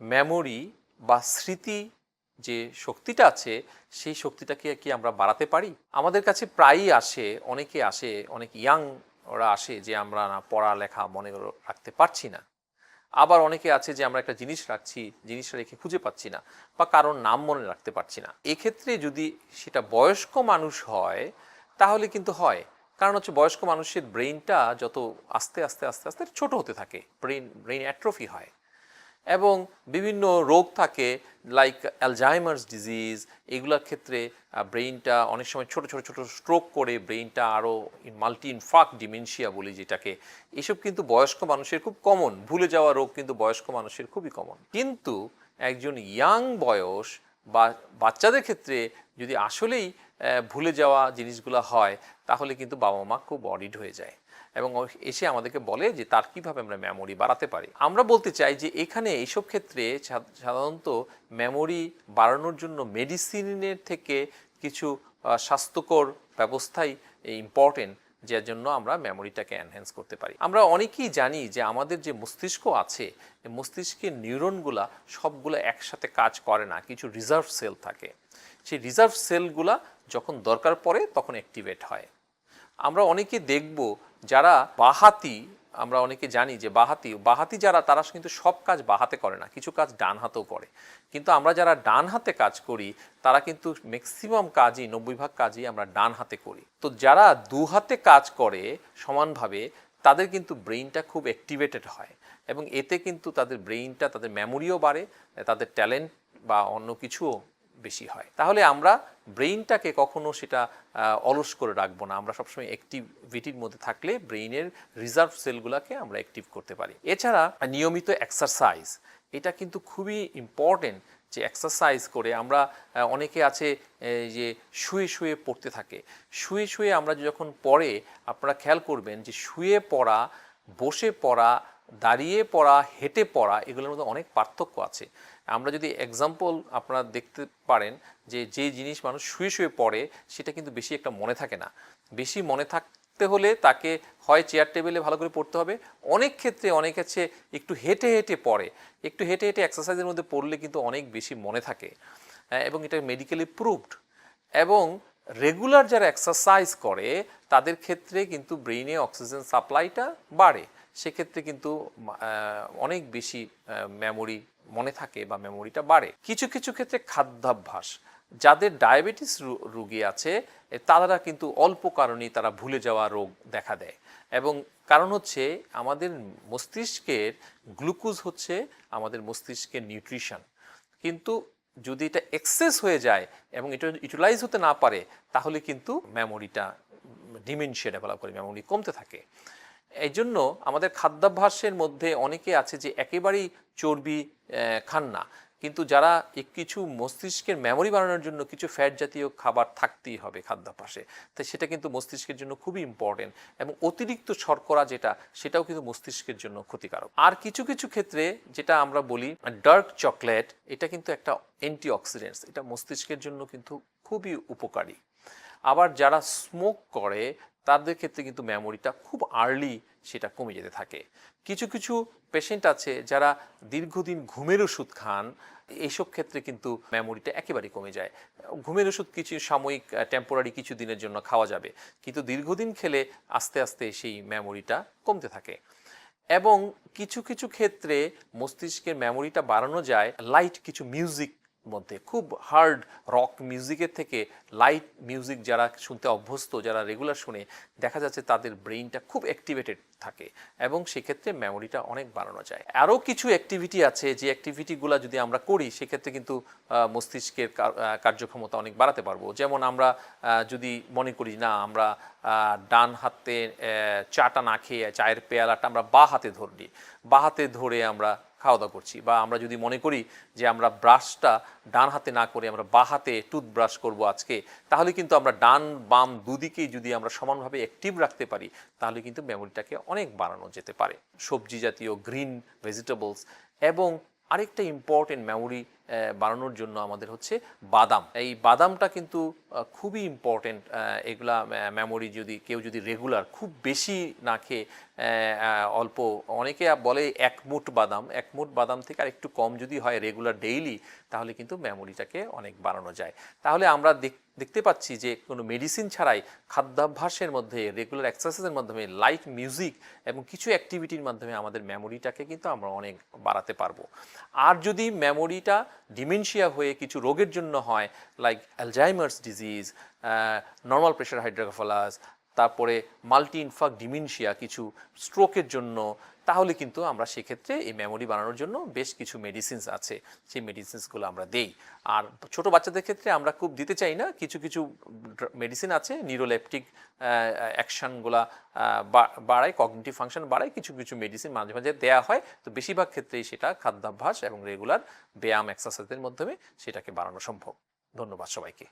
Memory বা স্মৃতি যে শক্তিটা আছে, সেই শক্তিটাকে কি আমরা বাড়াতে পারি? আমাদের কাছে প্রায়ই আসে, অনেকে আসে, অনেক ইয়াং ওরা আসে যে আমরা না পড়ালেখা মনে রাখতে পারছি না। আবার অনেকে আছে যে আমরা একটা জিনিস রাখছি, জিনিসটা রেখে খুঁজে পাচ্ছি না বা কারোর নাম মনে রাখতে পারছি না। এক্ষেত্রে যদি সেটা বয়স্ক মানুষ হয়, তাহলে কিন্তু হয়। কারণ হচ্ছে বয়স্ক মানুষের ব্রেইনটা যত আস্তে আস্তে আস্তে আস্তে ছোট হতে থাকে ব্রেইন ব্রেইন অ্যাট্রফি হয়। এবং বিভিন্ন রোগ থাকে লাইক অ্যালজাইমার্স ডিজিজ এগুলোর ক্ষেত্রে ব্রেইনটা অনেক সময় ছোট ছোট ছোট স্ট্রোক করে ব্রেইনটা আরও মাল্টি ইনফাক ডিমেনশিয়া বলি যেটাকে। এসব কিন্তু বয়স্ক মানুষের খুব কমন ভুলে যাওয়া রোগ কিন্তু বয়স্ক মানুষের খুবই কমন কিন্তু একজন ইয়াং বয়স বা বাচ্চাদের ক্ষেত্রে যদি আসলেই ভুলে যাওয়া জিনিসগুলো হয়, তাহলে কিন্তু বাবা মা খুব অডিড হয়ে যায়। এবং এসে আমাদেরকে বলে যে তার কীভাবে আমরা মেমোরি বাড়াতে পারি। আমরা বলতে চাই যে এখানে এইসব ক্ষেত্রে সাধারণত মেমোরি বাড়ানোর জন্য মেডিসিনের থেকে কিছু স্বাস্থ্যকর ব্যবস্থাই ইম্পর্টেন্ট যার জন্য আমরা মেমোরিটাকে এনহ্যান্স করতে পারি। আমরা অনেকেই জানি যে আমাদের যে মস্তিষ্ক আছে মস্তিষ্কের নিউরনগুলা সবগুলো একসাথে কাজ করে না, কিছু রিজার্ভ সেল থাকে। সেই রিজার্ভ সেলগুলা যখন দরকার পড়ে তখন অ্যাক্টিভেট হয়। আমরা অনেকে দেখব যারা বাহাতি, আমরা অনেকে জানি যে বাহাতি বাহাতি যারা, তারা কিন্তু সব কাজ বাহাতে করে না, কিছু কাজ ডান হাতেও করে। কিন্তু আমরা যারা ডান হাতে কাজ করি, তারা কিন্তু ম্যাক্সিমাম কাজই, নব্বই ভাগ কাজই আমরা ডান হাতে করি। তো যারা দু হাতে কাজ করে সমানভাবে, তাদের কিন্তু ব্রেইনটা খুব অ্যাক্টিভেটেড হয় এবং এতে কিন্তু তাদের ব্রেইনটা তাদের মেমোরিও বাড়ে, তাদের ট্যালেন্ট বা অন্য কিছুও বেশি হয়। তাহলে আমরা ব্রেইনটাকে কখনো সেটা অলস করে রাখব না। আমরা সবসময় অ্যাক্টিভিটির মধ্যে থাকলে ব্রেইনের রিজার্ভ সেলগুলোকে আমরা অ্যাক্টিভ করতে পারি। এছাড়া, নিয়মিত এক্সারসাইজ এটা কিন্তু খুবই ইম্পর্টেন্ট যে এক্সারসাইজ করে আমরা অনেকে আছে যে শুয়ে শুয়ে পড়তে থাকে। শুয়ে শুয়ে আমরা যখন পড়ে, আপনারা খেয়াল করবেন যে শুয়ে পড়া, বসে পড়া দাঁড়িয়ে পড়া হেঁটে পড়া এগুলোর মধ্যে অনেক পার্থক্য আছে। আমরা যদি এক্সাম্পল আপনারা দেখতে পারেন যে যে জিনিস মানুষ শুয়ে শুয়ে পড়ে সেটা কিন্তু বেশি একটা মনে থাকে না। বেশি মনে থাকতে হলে তাকে হয় চেয়ার টেবিলে ভালো করে পড়তে হবে। অনেক ক্ষেত্রে অনেক আছে একটু হেঁটে হেঁটে পড়ে। একটু হেঁটে হেঁটে এক্সারসাইজের মধ্যে পড়লে কিন্তু অনেক বেশি মনে থাকে। হ্যাঁ, এবং এটা মেডিকেলি প্রুভড এবং রেগুলার যারা এক্সারসাইজ করে তাদের ক্ষেত্রে কিন্তু ব্রেইনে অক্সিজেন সাপ্লাইটা বাড়ে। সেক্ষেত্রে কিন্তু অনেক বেশি মেমোরি মনে থাকে বা মেমোরিটা বাড়ে। কিছু কিছু ক্ষেত্রে খাদ্যাভ্যাস, যাদের ডায়াবেটিস রোগী আছে তারা কিন্তু অল্প কারণেই তারা ভুলে যাওয়া রোগ দেখা দেয়। এবং কারণ হচ্ছে, আমাদের মস্তিষ্কের গ্লুকোজ হচ্ছে আমাদের মস্তিষ্কের নিউট্রিশন কিন্তু যদি এটা এক্সেস হয়ে যায় এবং এটা ইউটিলাইজ হতে না পারে, তাহলে কিন্তু মেমোরিটা ডিমেনশিয়া ডেভেলপ করে মেমোরি কমতে থাকে। এই জন্য আমাদের খাদ্যাভ্যাসের মধ্যে অনেকে আছে যে একেবারেই চর্বি খান না। কিন্তু যারা কিছু মস্তিষ্কের মেমোরি বানানোর জন্য কিছু ফ্যাট জাতীয় খাবার থাকতেই হবে খাদ্যাভ্যাসে তাই সেটা কিন্তু মস্তিষ্কের জন্য খুবই ইম্পর্টেন্ট এবং অতিরিক্ত শর্করা যেটা, সেটাও কিন্তু মস্তিষ্কের জন্য ক্ষতিকারক। আর কিছু কিছু ক্ষেত্রে যেটা আমরা বলি ডার্ক চকলেট এটা কিন্তু একটা অ্যান্টি অক্সিডেন্টস এটা মস্তিষ্কের জন্য কিন্তু খুবই উপকারী। আবার যারা স্মোক করে তাদের ক্ষেত্রে কিন্তু মেমোরিটা খুব আর্লি সেটা কমে যেতে থাকে। কিছু কিছু পেশেন্ট আছে যারা দীর্ঘদিন ঘুমের ওষুধ খান এইসব ক্ষেত্রে কিন্তু মেমোরিটা একেবারে কমে যায়। ঘুমের ওষুধ কিছু সাময়িক টেম্পোরারি কিছু দিনের জন্য খাওয়া যাবে, কিন্তু দীর্ঘদিন খেলে আস্তে আস্তে সেই মেমোরিটা কমতে থাকে। এবং কিছু কিছু ক্ষেত্রে মস্তিষ্কের মেমোরিটা বাড়ানো যায় লাইট কিছু মিউজিক মধ্যে। খুব হার্ড রক মিউজিকের থেকে লাইট মিউজিক যারা শুনতে অভ্যস্ত, যারা রেগুলার শুনে, দেখা যাচ্ছে তাদের ব্রেইনটা খুব অ্যাক্টিভেটেড থাকে এবং সেক্ষেত্রে মেমোরিটা অনেক বাড়ানো যায়। আরও কিছু অ্যাক্টিভিটি আছে, যে অ্যাক্টিভিটিগুলো যদি আমরা করি, সেক্ষেত্রে কিন্তু মস্তিষ্কের কার্যক্ষমতা অনেক বাড়াতে পারব। যেমন আমরা যদি মনে করি না, আমরা ডান হাতে চাটা না খেয়ে চায়ের পেয়ালাটা আমরা বা হাতে ধরি বা হাতে ধরে আমরা খাওয়া দাওয়া করছি বা আমরা যদি মনে করি যে আমরা ব্রাশটা ডান হাতে না করে আমরা বা হাতে টুথব্রাশ করব আজকে, তাহলে কিন্তু আমরা ডান বাম দুদিকেই যদি আমরা সমানভাবে অ্যাক্টিভ রাখতে পারি, তাহলে কিন্তু মেমোরিটাকে অনেক বাড়ানো যেতে পারে। সবজি জাতীয় গ্রিন ভেজিটেবলস এবং আরেকটা ইম্পর্টেন্ট মেমোরি বাড়ানোর জন্য আমাদের হচ্ছে বাদাম। এই বাদামটা কিন্তু খুবই ইম্পর্টেন্ট এগুলা মেমোরি যদি কেউ যদি রেগুলার খুব বেশি না খেয়ে অল্প, অনেকে বলে এক মুঠ বাদাম। এক মুঠ বাদাম থেকে আর একটু কম যদি হয় রেগুলার ডেইলি তাহলে কিন্তু মেমোরিটাকে অনেক বাড়ানো যায়। তাহলে আমরা দেখ- দেখতে পাচ্ছি যে কোনো মেডিসিন ছাড়াই খাদ্যাভ্যাসের মধ্যে রেগুলার এক্সারসাইজের মাধ্যমে লাইট মিউজিক এবং কিছু অ্যাক্টিভিটির মাধ্যমে আমাদের মেমোরিটাকে কিন্তু আমরা অনেক বাড়াতে পারব। আর যদি মেমোরিটা ডিমেনশিয়া হয়ে কিছু রোগের জন্য হয় like Alzheimer's disease normal pressure hydrocephalus তারপরে মাল্টি ইনফাক ডিমেনশিয়া কিছু স্ট্রোকের জন্য তাহলে কিন্তু আমরা সেক্ষেত্রে এই মেমোরি বানানোর জন্য বেশ কিছু মেডিসিনস আছে। সেই মেডিসিনসগুলো আমরা দেই। আর ছোট বাচ্চাদের ক্ষেত্রে আমরা খুব দিতে চাই না। কিছু কিছু মেডিসিন আছে নিউরোলেপটিক অ্যাকশনগুলা বাড়ায় কগনিটিভ ফাংশন বাড়ায়, কিছু কিছু মেডিসিন মাঝে মাঝে দেয়া হয়। তো বেশিরভাগ ক্ষেত্রেই সেটা খাদ্যাভ্যাস এবং রেগুলার ব্যায়াম এক্সারসাইজের মাধ্যমে সেটাকে বাড়ানো সম্ভব। ধন্যবাদ সবাইকে।